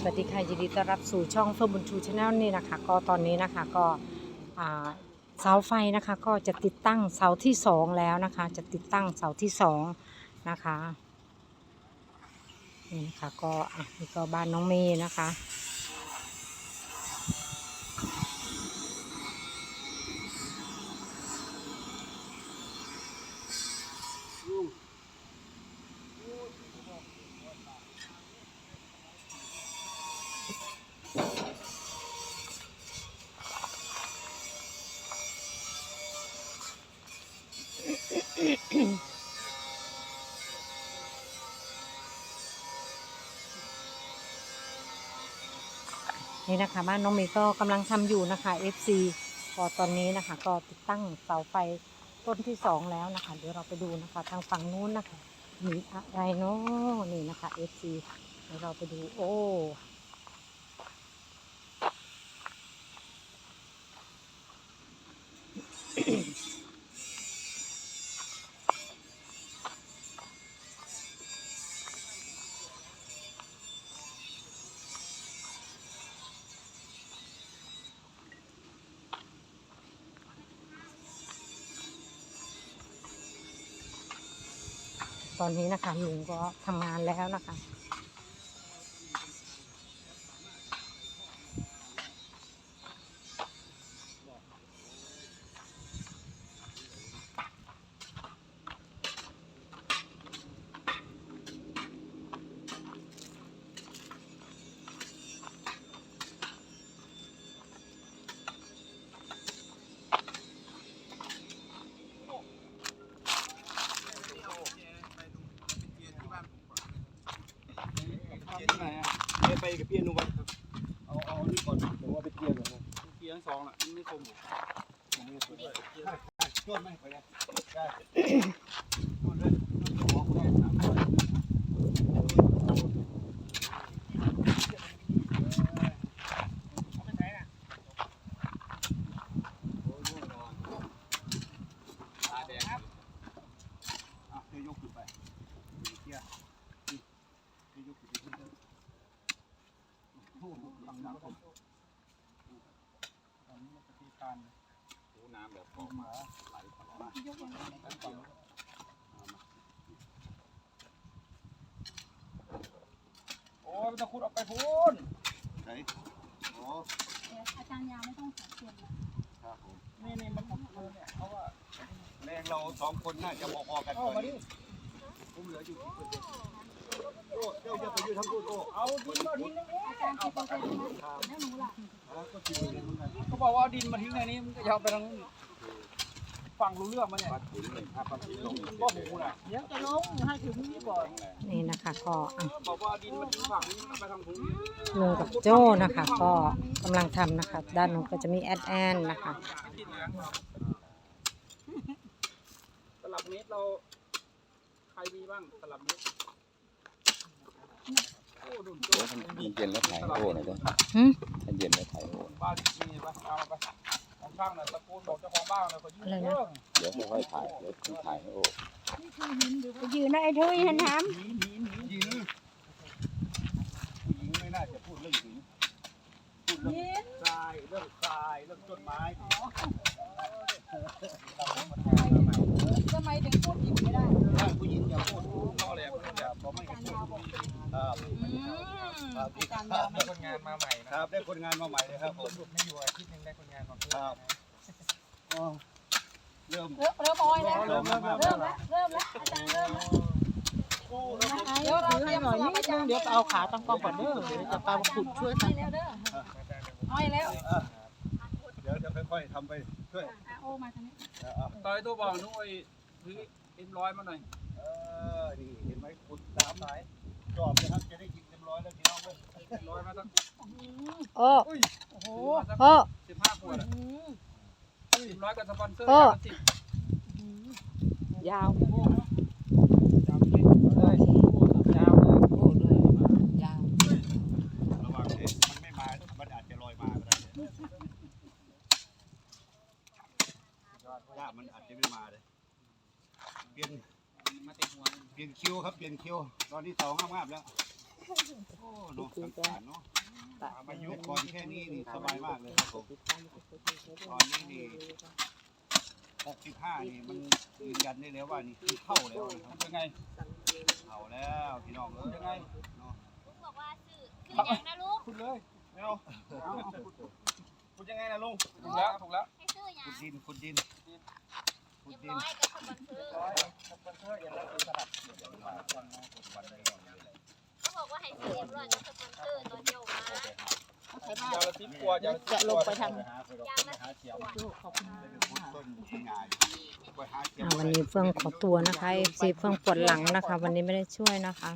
สวัสดีค่ะยินดีต้อนรับสู่ช่องเฟิร์มบุญชูชาแนลนี่นะคะ ก็ตอนนี้นะคะก็เสาไฟนะคะ ก็จะติดตั้งเสาที่สองแล้วนะคะ จะติดตั้งเสาที่สองนะคะนี่นะคะก็อะนี่ก็บ้านน้องเมย์นะคะ นี่นะคะบ้านน้องเมย์ก็กำลังทำอยู่นะคะ FC ก็ตอนนี้นะคะ ก็ติดตั้งเสาไฟต้นที่สองแล้วนะคะ เดี๋ยวเราไปดูนะคะ ทางฝั่งนู้นนะคะมีอะไรเนาะนี่นะคะ FC เดี๋ยวเราไปดูโอ้ ตอนนี้นะคะลุงก็ทำงานแล้วนะคะ กียร์ไปกับเกียร์นูวันครับ เอาเอานี่ก่อนเดี๋ยวว่าไปเกียร์ก่อนนะเกียร์ทั้งสองน่ะมันไม่คมช่วยไหมไปเลยได้ช่วยเลยช่วยเลยตาแดงครับอะเดี๋ยวยกขึ้นไปเกียร์นี่เดี๋ยวยกขึ้นไปขึ้นเลย โอ้โหดังดังผมตอนนี้มันจะมีการหูน้ำแบบออกมาไหลตลอดแล้วก็เอามาโอ้ยมันจะขุดออกไปพูนไหนอ๋ออาจารย์ยาไม่ต้องสังเกตนะครับผมนี่นี่มันขุดเลยเนี่ยเพราะว่าแรงเราสองคนน่าจะพอๆกันตอนนี้ผมเหลืออยู่ที่เปอร์ เจ้าจะไปยืนทั้งคู่โอ้เอาดินมาทิ้งนะอาจารย์คิดว่าเป็นไหมแล้วหนูล่ะก็ทิ้งเลยเขาบอกว่าดินมาทิ้งในนี้มันก็จะเอาไปทางนู้นฟังรู้เรื่องมั้ยเนี่ยปัดหินเลยครับปัดหินลงก็หูน่ะเดี๋ยวจะลงให้ถึงนี่ก่อนนี่นะคะก็อะบอกว่าดินมาทิ้งฝั่งนี้ไปทางหูนี้ลุงกับโจ้นะคะ ก็กำลังทำนะคะ ด้านนู้นก็จะมีแอดแอนนะคะดินเหลืองตลับเมตรเราใครมีบ้างตลับเมตรโอ้ดุนโจ้ยิง เย็นแล้วถ่ายโอ้หน่อยด้วยหึถ้าเย็นแล้วถ่ายโอ้บ้านมีปะเอามาไปของช่างน่ะตะโกนบอกเจ้าของบ้านเลยเขายุ่งเรื่องเดี๋ยวค่อยๆถ่ายเดี๋ยวผมถ่ายให้โอ้ยืนไอ้ทุยเห็นน้หญิงผู้หญิงไม่น่าจะพูดเรื่องหญิงพูดเรื่องทรายเรื่องทรายเรื่องต้นไม้ำทำไมถึงพูดหญิงไม่ได้ถ้าผู้หญิงอย่าพูดนอแหลมอย่าผมไม่ อาให้จารย์พูดยาบครับอาจารย์ยามีคนงานมาใหม่นะครับได้คนงานมาใหม่เลยครับผมหยุดไม่อยู่อาทิตย์นึงได้คนงานมาเพิ่มครับอ๋อเริ่มเริ่มเริ่มออยแล้ว เริ่มแล้วเริ่มแล้วเริ่มแล้วอาจารย์เริ่มแล้วเดี๋ยวเราเตรียมหน่อยนิดนึงเดี๋ยวเอาขาตั้งกล้องก่อนเด้อเดี๋ยวจะตามขุดช่วยกันแล้วเด้ออ้อยแล้วเดี๋ยวจะค่อยๆทำไปช่วยโอมาทางนี้เอาต่อยตัวบอกนุ้ยถือเอ็มร้อยมาหน่อย เออนี่เห็น ไหมขุดสามสายจอบนะครับจะได้กินเต็มร้อยแล้วพี่น้องเลยร้อยมาตั้งโอ้อุ้ยโอ้โหโอ้สิบห้าขวดอะสิบร้อยกับสปอนเซอร์โอ้สิบยาวจำเลยเลยยาวเลย โอ้ด้วยยาว ระหว่างที่มันไม่มา มันอาจจะลอยมาก็ได้ย่ามันอาจจะไม่มาเลย เปลี่ยนมาติดหัวเปลี่ยนคิวครับเปลี่ยนคิวตอนที่สองงามๆแล้ว โอ้เนาะสังขารเนาะมายุก่อนแค่นี้นี่สบายมากเลยครับผมตอนนี้นี่หกสิบห้านี่มันยืนยันได้แล้วว่านี่คือเข้าแล้วนะครับเป็นไงเข้าแล้วพี่น้องเอ้ยยังไงเนาะลุงบอกว่าชื่อคืออย่างนะลุงคุณเลยไม่เอาเอาคุณยังไงนะลุงถูกแล้วถูกแล้วให้ชื่ออย่างขุดดินขุดดิน ขุเรีดยบดินร้อยกับคนบันเทิงร้อยสปอนเซอร์อย่างไรคือสลับเขาบอกว่าให้ชื่อเรียบร้อยกับสปอนเซอร์ตอนเดียวมายาวละสิบกว่ายาวละสิบจะลงไปทางยางละสิบขวดขอบคุณขุดต้นที่งานไปหาเก็บอ่าวันนี้เฟื่องขอตัวนะคะเอฟซีเฟื่องปวดหลังนะคะ วันนี้ไม่ได้ช่วยนะคะ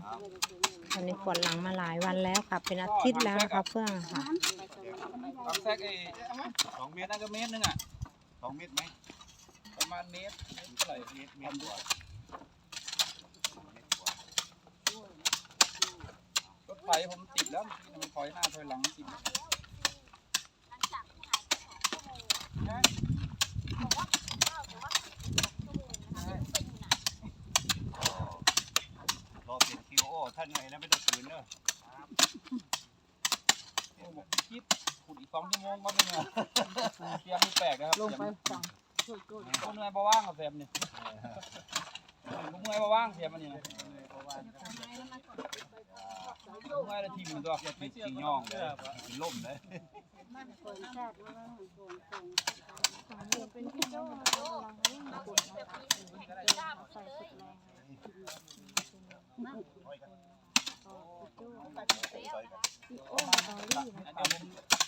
วันนี้ปวดหลังมาหลายวันแล้วค่ะ เป็นอาทิตย์แล้วนะคะเฟื่องค่ะทำแซกไอ้สองเมตรนั่นก็เมตรนึงอะสองเม็ดไหมประ มาณเมตรเมตรเท่าไหร่เม็ดเม็ดกว่าเม็ดกว่ารถไฟผมติดแล้วมันถอยหน้าถอยหลังติดหลังจากที่หายไปสองชั่วโมงบอกว่าข้าวแต่ว่าสิบสองชั่วโมงนะคะไม่รู้ไปอยู่ไหนรอเปลี่ยนคิวโอท่านไงนะไม่ต้องฝืนเนอะโอ้บอกคิดขุดอีกสองชั่วโมงก็ไม่เหนื่อยเตรียมมีแปลกนะครับลงไปฝั่ง ช่วยช่วยก็เหนื่อยบ่ว่างกับแซมนี่ผมเมื่อยบ่ว่างแซมมันนี่นะเมื่อยแล้วทีมมันตัวอย่าติดจีย่องเลยกินล่มเลย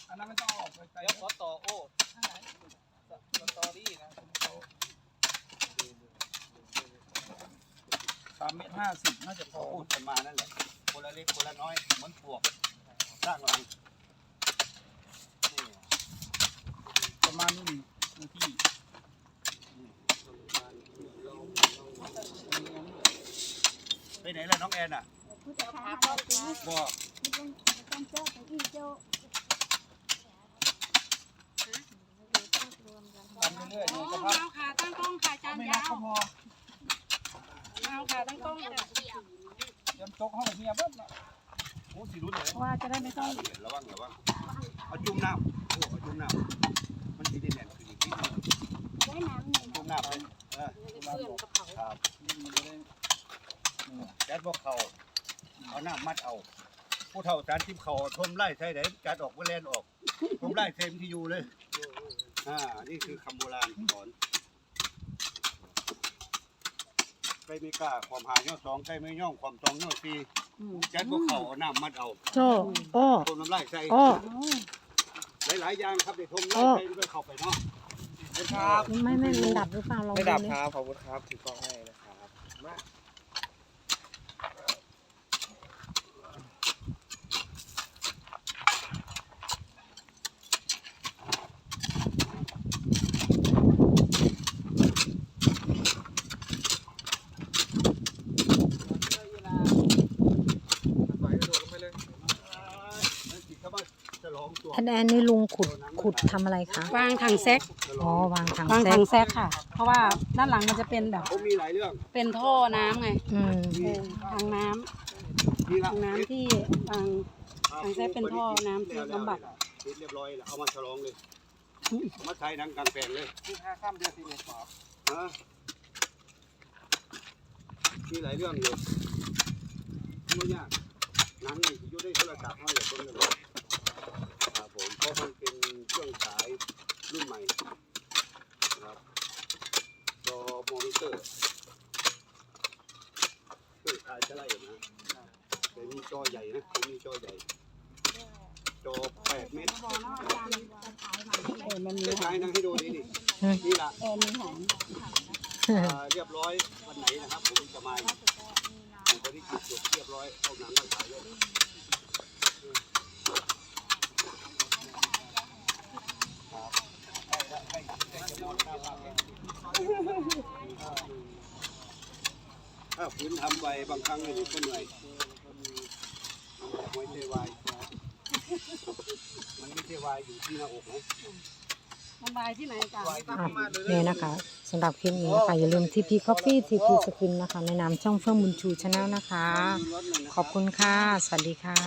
อันนั้นไม่ต้องออกไปเดี๋ยวขอต่อโอ้สตอรี่นะสามเมตรห้าสิบน่าจะพพออพูดกันมานั่นแหละคนละเล็กคนละน้อยเหมือนปวกสร้างรังนี่ประมาณนี้หนึ่งที่ไปไหนล่ะน้องแอนอะบอกทำเรื่อยๆนี่สภาพเอาขาตั้งกล้องค่ะจานไม่ยานักวก็พอ เอาขาตั้งกล้องเรียบค่ะเรียบเตรียมโต๊ะห้องเฮียเบิ้ลนะโอ้สีรุ่นเลยว่าจะได้ไม่ต้องระวังระวังเอาจุ่มน้ำโอ้เอาจุ่มน้ำมันสีแดงๆคืออีกนิดนึงจุ่มน้ำเลยเออครับนี่มันจะได้จัดบอกเขาเอาน้ำมัดเอา ผู้เฒ่าจานทิพเขาทมไล่ใช่ไหนจัดออกก็แล่นออกทมไล่เต็มที่อยู่เลยอ่านี่คือคำโบราณสอน ใครไม่กล้าความหาย่อสองใครไม่ย่องความตองย่อสี่จัดบอกเขาเอาน้ำมัดเอาโจโอ้ทมน้ำไล่ใส่โอ้หลายๆอย่างครับเดี๋ยวทมไล่โอ้ใส่ด้วยเข้าไปเนาะครับไม่ไม่มันดับหรือเปล่าลองไม่ดูดับนี่ครับขอบคุณครับถือกล้องให้นะครับมา นั่นสิเขามา ฉลองตัวอันอันนี้ลุงขุดขุดทำอะไรคะวางถังแซกฉลอ๋อองวางถังวางแซถักงแซกค่ะ เพราะว่าด้านหลังมันจะเป็นแบบ ผมมีหลายเรื่องเป็นท่อน้ำไงอืมเออทางน้ำนี่ละทางน้ำที่วางถังแซกเป็นท่อน้ำที่บำบัดติดเรียบร้อยแล้วเอามาฉลองเลยเอามาใช้หนังกลางแปลงเลยที่ห้าข้ามเดือนสี่เมษายนฮะมีหลายเรื่องอยู่ไม่ยากหนังนี่อยู่ได้โทรศัพท์เขาอย่าเพิ่งเลยครับ ผมเพราะมันเป็นเครื่องฉายรุ่นใหม่นะครับจอมอนิเตอร์เครื่องฉายจะไล่นะแต่มีจอใหญ่นะผมมีจอใหญ่ จอแปดเมตรเออมันมีจะใช้งนั่งให้ดูนี่นี่นี่ละเออมีหางอ่าเรียบร้อยวันไหนนะครับผมจะมาผมบริจิตจบเรียบร้อยเอาหนังมาฉายเลย ถ้าฝืนทำไปบางครั้งเนี่ยก็เหนื่อยมันไม่ใช่วายมันไม่ใช่วายอยู่ที่หน้าอกนะมันบายที่ไหนจ้ะอะเนี่ยนะคะสำหรับคลิปนี้นะคะอย่าลืมทีพีคอฟฟี่ทีพีสกินนะคะในนามช่องเฟื่องบุญชูชาแนลนะคะ ขอบคุณค่ะ สวัสดีค่ะ